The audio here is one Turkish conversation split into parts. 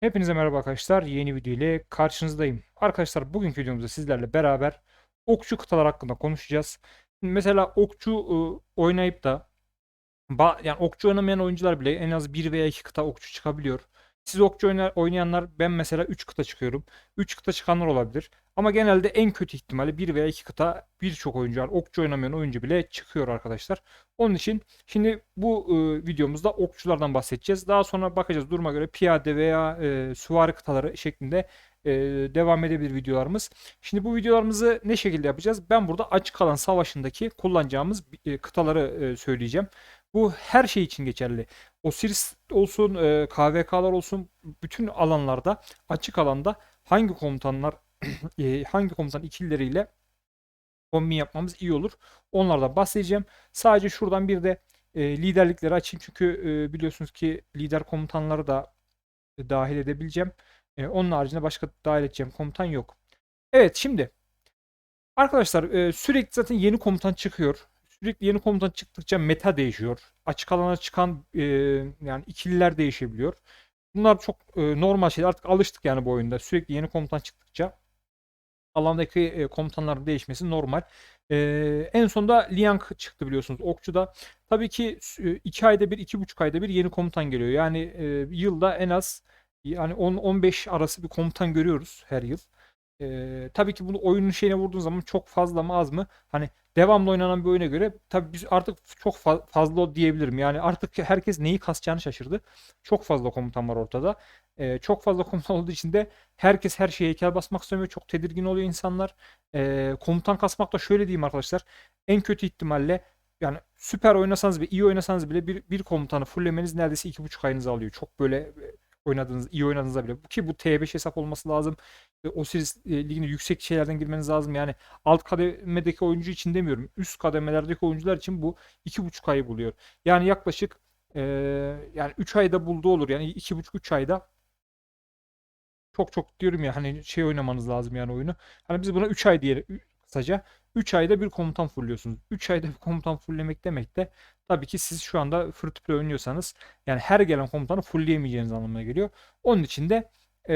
Hepinize merhaba arkadaşlar. Yeni video ile karşınızdayım. Arkadaşlar bugünkü videomuzda sizlerle beraber okçu kıtalar hakkında konuşacağız. Mesela okçu ıı, oynayıp da yani okçu oynamayan oyuncular bile en az 1 veya 2 kıta okçu çıkabiliyor. Siz okçu oyna- oynayanlar ben mesela 3 kıta çıkıyorum. 3 kıta çıkanlar olabilir. Ama genelde en kötü ihtimali 1 veya 2 kıta birçok oyuncu var. Okçu oynamayan oyuncu bile çıkıyor arkadaşlar. Onun için şimdi bu e, videomuzda okçulardan bahsedeceğiz. Daha sonra bakacağız duruma göre piyade veya e, süvari kıtaları şeklinde e, devam edebilir videolarımız. Şimdi bu videolarımızı ne şekilde yapacağız? Ben burada açık alan savaşındaki kullanacağımız e, kıtaları e, söyleyeceğim. Bu her şey için geçerli. Osiris olsun, e, KVK'lar olsun bütün alanlarda açık alanda hangi komutanlar e, hangi komutan ikilileriyle kombin yapmamız iyi olur. Onlardan bahsedeceğim. Sadece şuradan bir de e, liderlikleri açayım. Çünkü e, biliyorsunuz ki lider komutanları da e, dahil edebileceğim. E, onun haricinde başka dahil edeceğim komutan yok. Evet şimdi arkadaşlar e, sürekli zaten yeni komutan çıkıyor. Sürekli yeni komutan çıktıkça meta değişiyor. Açık alana çıkan e, yani ikililer değişebiliyor. Bunlar çok e, normal şeyler. Artık alıştık yani bu oyunda. Sürekli yeni komutan çıktıkça alandaki e, komutanların değişmesi normal. E, en sonunda Liang çıktı biliyorsunuz Okçu'da. Tabii ki 2 ayda bir, iki buçuk ayda bir yeni komutan geliyor. Yani e, yılda en az yani 10-15 arası bir komutan görüyoruz her yıl. E, tabii ki bunu oyunun şeyine vurduğun zaman çok fazla mı az mı? Hani devamlı oynanan bir oyuna göre tabii biz artık çok fa- fazla diyebilirim. Yani artık herkes neyi kasacağını şaşırdı. Çok fazla komutan var ortada. E, çok fazla komutan olduğu için de Herkes her şeye heykel basmak istemiyor. Çok tedirgin oluyor insanlar. Ee, komutan kasmak da şöyle diyeyim arkadaşlar. En kötü ihtimalle yani süper oynasanız ve iyi oynasanız bile bir, bir komutanı fullemeniz neredeyse iki buçuk ayınızı alıyor. Çok böyle oynadığınız, iyi oynadığınızda bile. Ki bu T5 hesap olması lazım. O series e, ligine yüksek şeylerden girmeniz lazım. Yani alt kademedeki oyuncu için demiyorum. Üst kademelerdeki oyuncular için bu iki buçuk ayı buluyor. Yani yaklaşık e, yani 3 ayda bulduğu olur. Yani iki buçuk üç ayda çok çok diyorum ya hani şey oynamanız lazım yani oyunu. Hani biz buna 3 ay diye kısaca 3 ayda bir komutan fullüyorsunuz. 3 ayda bir komutan fulllemek demek de tabii ki siz şu anda free oynuyorsanız yani her gelen komutanı fullleyemeyeceğiniz anlamına geliyor. Onun için de eee,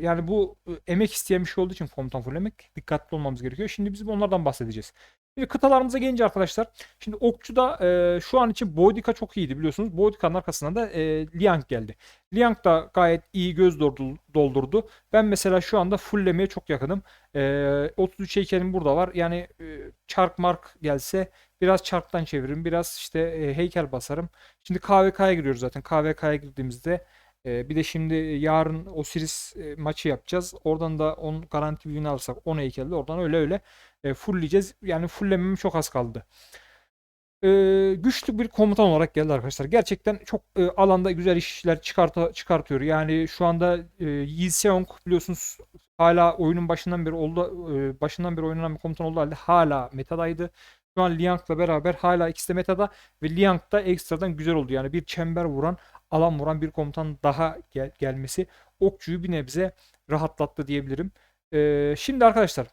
yani bu emek isteyen bir şey olduğu için komutan fulllemek dikkatli olmamız gerekiyor. Şimdi biz onlardan bahsedeceğiz. Şimdi kıtalarımıza gelince arkadaşlar. Şimdi Okçu'da e, şu an için Boudica çok iyiydi biliyorsunuz. Boudica'nın arkasından da e, Liang geldi. Liang da gayet iyi göz doldu- doldurdu. Ben mesela şu anda fulllemeye çok yakınım. E, 33 heykelim burada var. Yani e, çark mark gelse biraz çarktan çeviririm. Biraz işte e, heykel basarım. Şimdi KVK'ya giriyoruz zaten. KVK'ya girdiğimizde e, bir de şimdi yarın Osiris e, maçı yapacağız. Oradan da 10 garanti bir win alırsak 10 heykelde oradan öyle öyle e, fullleyeceğiz. Yani fulllemem çok az kaldı. E, güçlü bir komutan olarak geldi arkadaşlar. Gerçekten çok e, alanda güzel işler çıkarta, çıkartıyor. Yani şu anda e, Yi Seong biliyorsunuz hala oyunun başından beri oldu e, başından beri oynanan bir komutan olduğu halde hala metadaydı. Şu an Liang'la beraber hala ikisi de metada ve Liang da ekstradan güzel oldu. Yani bir çember vuran, alan vuran bir komutan daha gel- gelmesi okçuyu bir nebze rahatlattı diyebilirim. E, şimdi arkadaşlar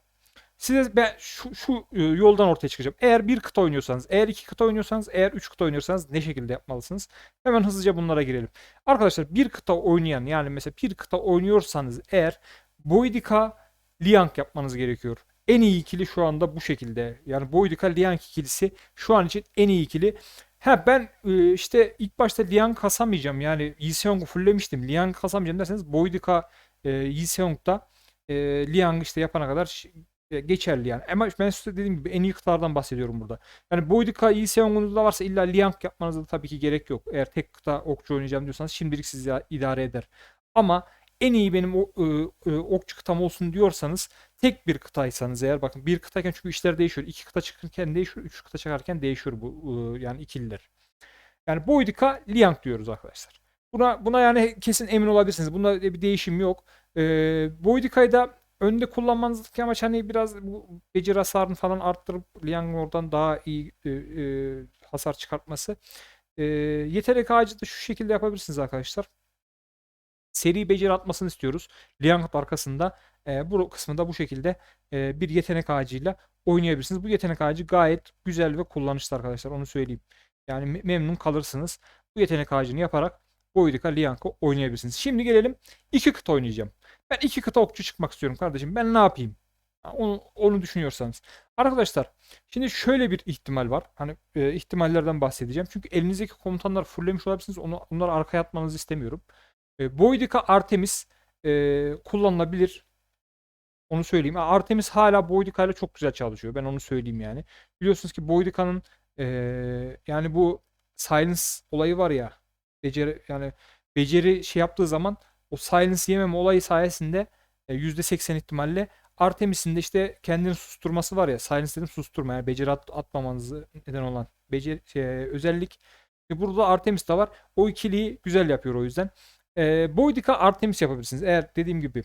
Size ben şu, şu e, yoldan ortaya çıkacağım. Eğer bir kıta oynuyorsanız, eğer iki kıta oynuyorsanız, eğer üç kıta oynuyorsanız ne şekilde yapmalısınız? Hemen hızlıca bunlara girelim. Arkadaşlar bir kıta oynayan yani mesela bir kıta oynuyorsanız eğer Boydica Liang yapmanız gerekiyor. En iyi ikili şu anda bu şekilde. Yani Boydica Liang ikilisi şu an için en iyi ikili. Ha ben e, işte ilk başta Liang kasamayacağım. Yani Yi Seong'u fulllemiştim. Liang kasamayacağım derseniz Boydica e, Yi Seong'da e, Liang işte yapana kadar e, geçerli yani. Ama ben size dediğim gibi en iyi kıtalardan bahsediyorum burada. Yani Boudica iyi Seong'unuzda varsa illa Liang yapmanıza da tabii ki gerek yok. Eğer tek kıta okçu oynayacağım diyorsanız şimdilik sizi idare eder. Ama en iyi benim o, e, e, okçu kıtam olsun diyorsanız tek bir kıtaysanız eğer bakın bir kıtayken çünkü işler değişiyor. İki kıta çıkarken değişiyor. Üç kıta çıkarken değişiyor bu e, yani ikililer. Yani Boudica Liang diyoruz arkadaşlar. Buna buna yani kesin emin olabilirsiniz. Bunda bir değişim yok. E, Boudica'yı da önde kullanmanızdaki amaç hani biraz bu beceri hasarını falan arttırıp Liang'ın oradan daha iyi e, e, hasar çıkartması. E, yetenek ağacı da şu şekilde yapabilirsiniz arkadaşlar. Seri beceri atmasını istiyoruz. Liang arkasında e, bu kısmında bu şekilde e, bir yetenek ağacıyla oynayabilirsiniz. Bu yetenek ağacı gayet güzel ve kullanışlı arkadaşlar onu söyleyeyim. Yani me- memnun kalırsınız. Bu yetenek ağacını yaparak Boydika Lianka oynayabilirsiniz. Şimdi gelelim iki kıta oynayacağım. Ben iki kıta okçu çıkmak istiyorum kardeşim. Ben ne yapayım? Onu, onu düşünüyorsanız. Arkadaşlar şimdi şöyle bir ihtimal var. Hani e, ihtimallerden bahsedeceğim. Çünkü elinizdeki komutanlar fulllemiş olabilirsiniz. Onu, onları arkaya atmanızı istemiyorum. E, Boydika Artemis e, kullanılabilir. Onu söyleyeyim. Artemis hala Boydika ile çok güzel çalışıyor. Ben onu söyleyeyim yani. Biliyorsunuz ki Boydika'nın e, yani bu silence olayı var ya beceri yani beceri şey yaptığı zaman o silence yememe olayı sayesinde e, %80 ihtimalle Artemis'in de işte kendini susturması var ya silence dedim susturma yani beceri at, atmamanızı neden olan beceri şey, özellik E, burada Artemis de var. O ikiliyi güzel yapıyor o yüzden. E, Boydika Artemis yapabilirsiniz. Eğer dediğim gibi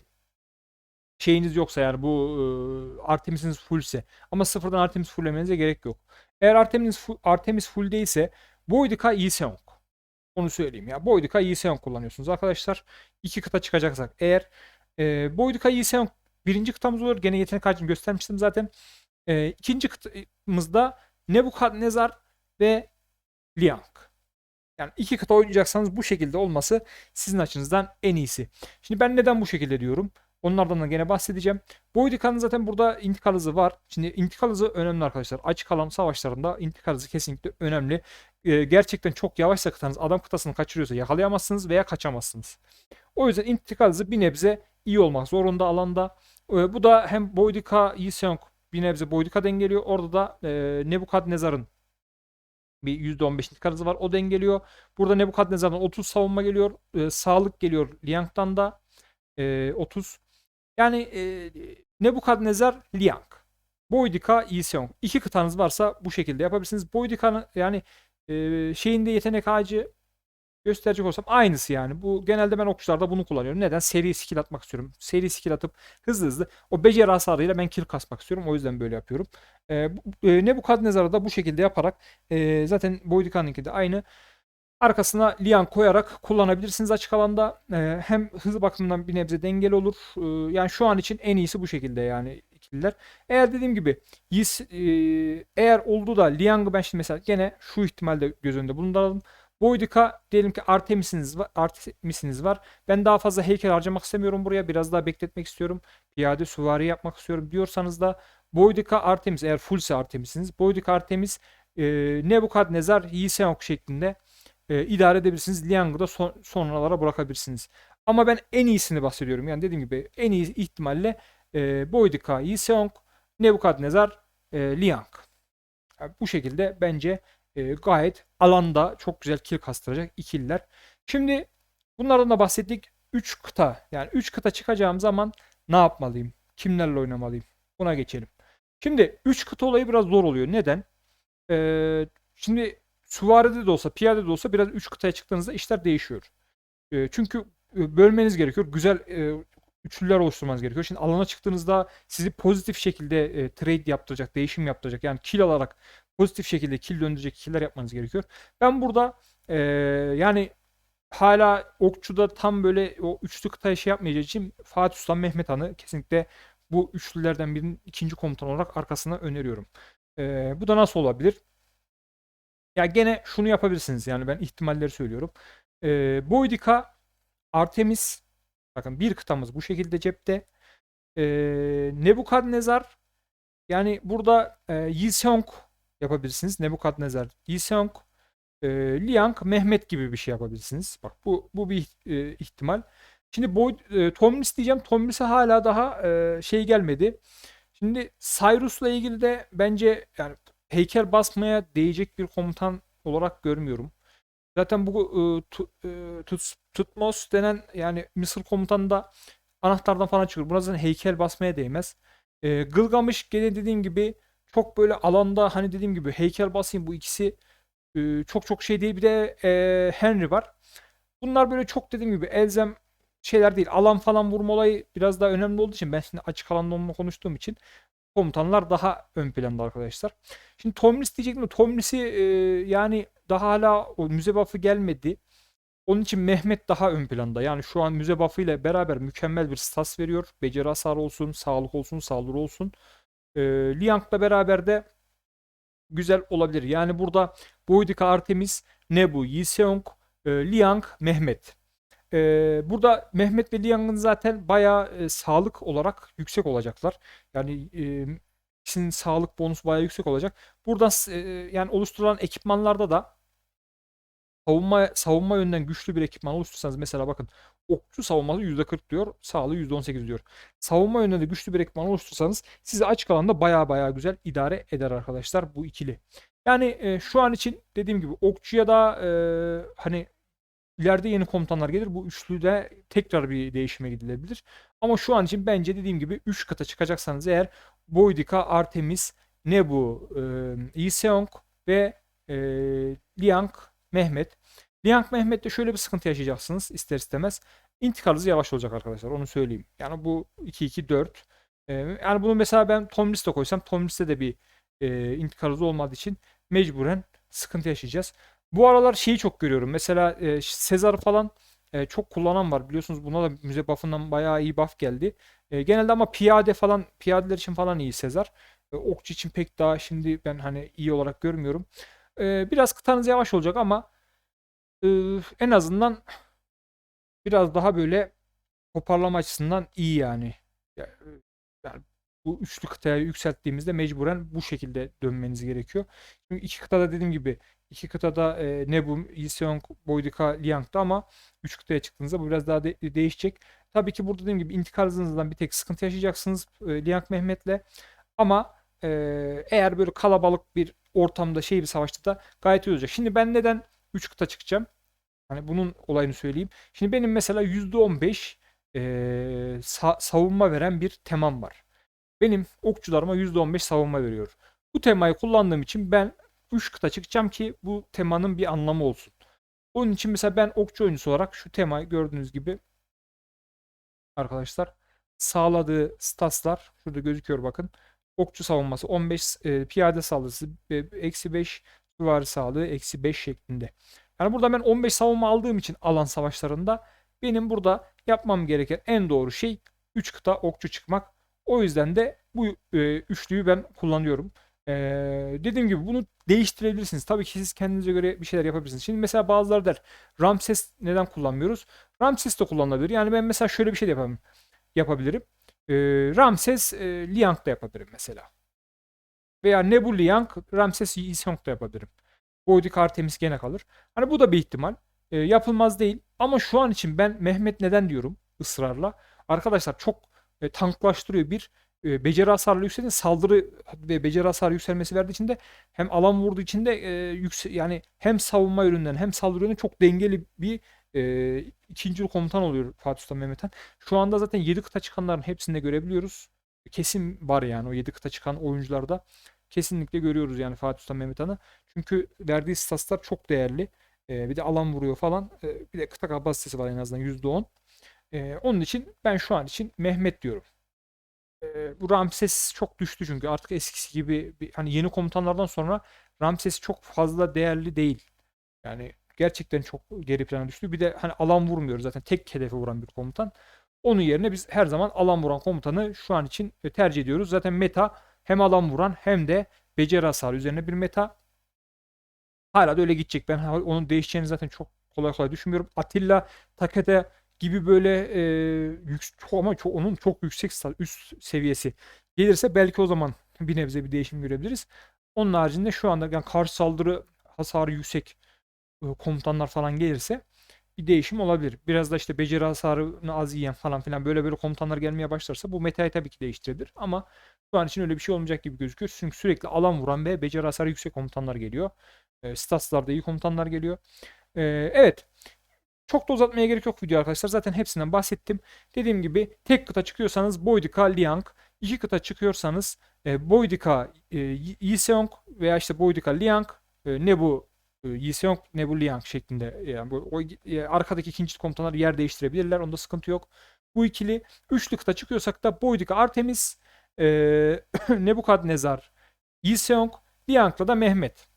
şeyiniz yoksa yani bu e, Artemis'iniz fullse ama sıfırdan Artemis fulllemenize gerek yok. Eğer Artemis full, Artemis full değilse Boydika Yiseong. Onu söyleyeyim ya. Boydika Yiseong kullanıyorsunuz arkadaşlar. İki kıta çıkacaksak eğer e, Boydika Yiseong birinci kıtamız olur. Gene yetenek harcını göstermiştim zaten. E, ikinci kıtamızda Nebukadnezar ve Liang. Yani iki kıta oynayacaksanız bu şekilde olması sizin açınızdan en iyisi. Şimdi ben neden bu şekilde diyorum? Onlardan da gene bahsedeceğim. Boydika'nın zaten burada intikal hızı var. Şimdi intikal hızı önemli arkadaşlar. Açık alan savaşlarında intikal hızı kesinlikle önemli. Ee, gerçekten çok yavaşsa kıtanız adam kıtasını kaçırıyorsa yakalayamazsınız veya kaçamazsınız. O yüzden intikal hızı bir nebze iyi olmak zorunda alanda. Ee, bu da hem Boydika, Yiseong bir nebze Boydika dengeliyor. Orada da e, Nebukadnezar'ın bir %15 intikal hızı var. O dengeliyor. Burada Nebukadnezar'dan 30 savunma geliyor. Ee, sağlık geliyor Liang'dan da e, 30. Yani e, Nebukadnezar, Liang. Boydika, Yiseong. İki kıtanız varsa bu şekilde yapabilirsiniz. Boydika'nın yani e, şeyinde yetenek ağacı gösterecek olsam aynısı yani. Bu genelde ben okçularda bunu kullanıyorum. Neden? Seri skill atmak istiyorum. Seri skill atıp hızlı hızlı o beceri hasarıyla ben kill kasmak istiyorum. O yüzden böyle yapıyorum. E, bu- e, Nebukadnezar'ı da bu şekilde yaparak e, zaten Boydika'nınki de aynı. Arkasına Lian koyarak kullanabilirsiniz açık alanda. Ee, hem hız bakımından bir nebze dengeli olur. Ee, yani şu an için en iyisi bu şekilde yani ikililer. Eğer dediğim gibi Yis, e, eğer oldu da Liang'ı ben şimdi mesela gene şu ihtimalde göz önünde bulunduralım. Boydika diyelim ki Artemis'iniz var, Artemis'iniz var. Ben daha fazla heykel harcamak istemiyorum buraya. Biraz daha bekletmek istiyorum. Piyade süvari yapmak istiyorum diyorsanız da Boydika Artemis eğer fullse Artemis'iniz. Boydika Artemis e, Nebukadnezar Yiseong şeklinde e, idare edebilirsiniz. Liang'ı da son, sonralara bırakabilirsiniz. Ama ben en iyisini bahsediyorum. Yani dediğim gibi en iyi ihtimalle e, Boydika, Yiseong, Nebukadnezar, e, Liang. Yani bu şekilde bence e, gayet alanda çok güzel kill kastıracak ikililer. Şimdi bunlardan da bahsettik. 3 kıta yani 3 kıta çıkacağım zaman ne yapmalıyım? Kimlerle oynamalıyım? Buna geçelim. Şimdi 3 kıta olayı biraz zor oluyor. Neden? Ee, şimdi süvaride de olsa, piyade de olsa biraz 3 kıtaya çıktığınızda işler değişiyor. E, çünkü e, bölmeniz gerekiyor. Güzel e, üçlüler oluşturmanız gerekiyor. Şimdi alana çıktığınızda sizi pozitif şekilde e, trade yaptıracak, değişim yaptıracak. Yani kill alarak pozitif şekilde kill döndürecek killer yapmanız gerekiyor. Ben burada e, yani hala okçuda tam böyle o üçlü kıtaya şey yapmayacağı için Fatih Sultan Mehmet Han'ı kesinlikle bu üçlülerden birinin ikinci komutan olarak arkasına öneriyorum. E, bu da nasıl olabilir? Ya gene şunu yapabilirsiniz yani ben ihtimalleri söylüyorum. Ee, Boydika, Artemis, bakın bir kıtamız bu şekilde cepte. Ee, Nebukadnezar, yani burada e, Yiseong yapabilirsiniz. Nebukadnezar, Yiseong, e, Liang, Mehmet gibi bir şey yapabilirsiniz. Bak bu bu bir e, ihtimal. Şimdi Boyd, e, Tomris diyeceğim. Tomris'e hala daha e, şey gelmedi. Şimdi Cyrus'la ilgili de bence yani heykel basmaya değecek bir komutan olarak görmüyorum. Zaten bu e, tu, e, Tut- Tutmos denen yani Mısır komutanı da anahtardan falan çıkıyor. Buna zaten heykel basmaya değmez. E, Gılgamış gene dediğim gibi çok böyle alanda hani dediğim gibi heykel basayım bu ikisi e, çok çok şey değil. Bir de e, Henry var. Bunlar böyle çok dediğim gibi elzem şeyler değil. Alan falan vurma olayı biraz daha önemli olduğu için ben şimdi açık alanda onunla konuştuğum için komutanlar daha ön planda arkadaşlar. Şimdi Tomris diyecektim. Tomris'i e, yani daha hala o müze buff'ı gelmedi. Onun için Mehmet daha ön planda. Yani şu an müze buff'ı ile beraber mükemmel bir stas veriyor. Beceri hasar olsun, sağlık olsun, saldırı olsun. E, Liang'la beraber de güzel olabilir. Yani burada Boydika Artemis, Nebu, Yiseong, e, Liang, Mehmet. E, burada Mehmet ve Liang'ın zaten bayağı e, sağlık olarak yüksek olacaklar. Yani e, ikisinin sağlık bonusu bayağı yüksek olacak. Buradan e, yani oluşturulan ekipmanlarda da savunma savunma yönden güçlü bir ekipman oluştursanız mesela bakın okçu savunması %40 diyor, sağlığı %18 diyor. Savunma yönünde de güçlü bir ekipman oluştursanız sizi açık alanda baya baya güzel idare eder arkadaşlar bu ikili. Yani e, şu an için dediğim gibi okçuya da e, hani ileride yeni komutanlar gelir. Bu üçlüde tekrar bir değişime gidilebilir. Ama şu an için bence dediğim gibi 3 kata çıkacaksanız eğer Boydika, Artemis, Nebu, e, Lee Seong ve e, Liang Mehmet. Liang Mehmet'te şöyle bir sıkıntı yaşayacaksınız ister istemez. İntikalınız yavaş olacak arkadaşlar onu söyleyeyim. Yani bu 2-2-4. E, yani bunu mesela ben Tom List'e koysam Tom List'te de bir e, intikalınız olmadığı için mecburen sıkıntı yaşayacağız. Bu aralar şeyi çok görüyorum. Mesela e, Sezar falan e, çok kullanan var. Biliyorsunuz buna da müze buff'ından bayağı iyi buff geldi. E, genelde ama piyade falan piyadeler için falan iyi Sezar. E, okçu için pek daha şimdi ben hani iyi olarak görmüyorum. E, biraz kıtanız yavaş olacak ama e, en azından biraz daha böyle toparlama açısından iyi yani. Ya- Yani bu üçlü kıtaya yükselttiğimizde mecburen bu şekilde dönmeniz gerekiyor. Çünkü iki kıtada dediğim gibi iki kıtada e, Nebu, Iseong, Boydika, Liang'da ama üç kıtaya çıktığınızda bu biraz daha de- değişecek. Tabii ki burada dediğim gibi intikal hızınızdan bir tek sıkıntı yaşayacaksınız e, Liang Mehmet'le. Ama e, eğer böyle kalabalık bir ortamda şey bir savaşta da gayet iyi olacak. Şimdi ben neden 3 kıta çıkacağım? Hani bunun olayını söyleyeyim. Şimdi benim mesela %15 e, sa- savunma veren bir temam var. Benim okçularıma %15 savunma veriyor. Bu temayı kullandığım için ben 3 kıta çıkacağım ki bu temanın bir anlamı olsun. Onun için mesela ben okçu oyuncusu olarak şu temayı gördüğünüz gibi arkadaşlar sağladığı statslar şurada gözüküyor bakın. Okçu savunması 15, e, piyade saldırısı e, eksi 5, süvari sağlığı eksi 5 şeklinde. Yani burada ben 15 savunma aldığım için alan savaşlarında benim burada yapmam gereken en doğru şey 3 kıta okçu çıkmak. O yüzden de bu e, üçlüyü ben kullanıyorum. E, dediğim gibi bunu değiştirebilirsiniz. Tabii ki siz kendinize göre bir şeyler yapabilirsiniz. Şimdi mesela bazıları der Ramses neden kullanmıyoruz? Ramses de kullanılabilir. Yani ben mesela şöyle bir şey de yapabilirim. yapabilirim. E, Ramses e, Liang yapabilirim mesela. Veya Nebu Liang Ramses Yiseong da yapabilirim. Boyduk Artemis gene kalır. Hani bu da bir ihtimal. E, yapılmaz değil. Ama şu an için ben Mehmet neden diyorum ısrarla. Arkadaşlar çok e, tanklaştırıyor. Bir e, beceri hasarlı yükseltin saldırı ve beceri hasarı yükselmesi verdiği için de hem alan vurduğu için de e, yükse yani hem savunma yönünden hem saldırı yönünden çok dengeli bir e, ikinci komutan oluyor Fatih Sultan Mehmet Han. Şu anda zaten 7 kıta çıkanların hepsinde görebiliyoruz. Kesin var yani o 7 kıta çıkan oyuncularda. Kesinlikle görüyoruz yani Fatih Sultan Mehmet Han'ı. Çünkü verdiği statslar çok değerli. E, bir de alan vuruyor falan. E, bir de kıta kapasitesi var en azından %10. E, onun için ben şu an için Mehmet diyorum. E, bu Ramses çok düştü çünkü artık eskisi gibi bir, hani yeni komutanlardan sonra Ramses çok fazla değerli değil. Yani gerçekten çok geri plana düştü. Bir de hani alan vurmuyor zaten tek hedefe vuran bir komutan. Onun yerine biz her zaman alan vuran komutanı şu an için e, tercih ediyoruz. Zaten meta hem alan vuran hem de beceri hasarı üzerine bir meta. Hala da öyle gidecek. Ben onun değişeceğini zaten çok kolay kolay düşünmüyorum. Atilla Takeda gibi böyle e, yük, ama çok, onun çok yüksek üst seviyesi gelirse belki o zaman bir nebze bir değişim görebiliriz. Onun haricinde şu anda yani karşı saldırı hasarı yüksek komutanlar falan gelirse bir değişim olabilir. Biraz da işte beceri hasarını az yiyen falan filan böyle böyle komutanlar gelmeye başlarsa bu metayı tabii ki değiştirebilir. Ama şu an için öyle bir şey olmayacak gibi gözüküyor. Çünkü sürekli alan vuran ve beceri hasarı yüksek komutanlar geliyor. E, statslarda iyi komutanlar geliyor. E, evet. Çok da uzatmaya gerek yok video arkadaşlar. Zaten hepsinden bahsettim. Dediğim gibi tek kıta çıkıyorsanız Boydika, Liang. iki kıta çıkıyorsanız e, Boydika, e, Yiseong veya işte Boydika, Liang, e, Nebu, e, Yiseong, Nebu, Liang şeklinde. Yani bu, o, e, arkadaki ikinci komutanlar yer değiştirebilirler. Onda sıkıntı yok. Bu ikili üçlü kıta çıkıyorsak da Boydika, Artemis, e, Nebukadnezar, Yiseong, Liang'la da Mehmet.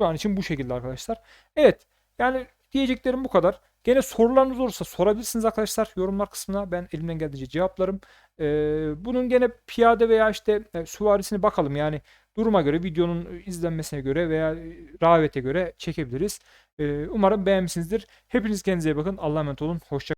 Şu an için bu şekilde arkadaşlar. Evet. Yani diyeceklerim bu kadar. Gene sorularınız olursa sorabilirsiniz arkadaşlar yorumlar kısmına. Ben elimden geldiğince cevaplarım. Ee, bunun gene piyade veya işte e, süvarisini bakalım. Yani duruma göre videonun izlenmesine göre veya e, rağbete göre çekebiliriz. Umarım beğenmişsinizdir. Hepiniz kendinize bakın. Allah'a emanet olun. Hoşça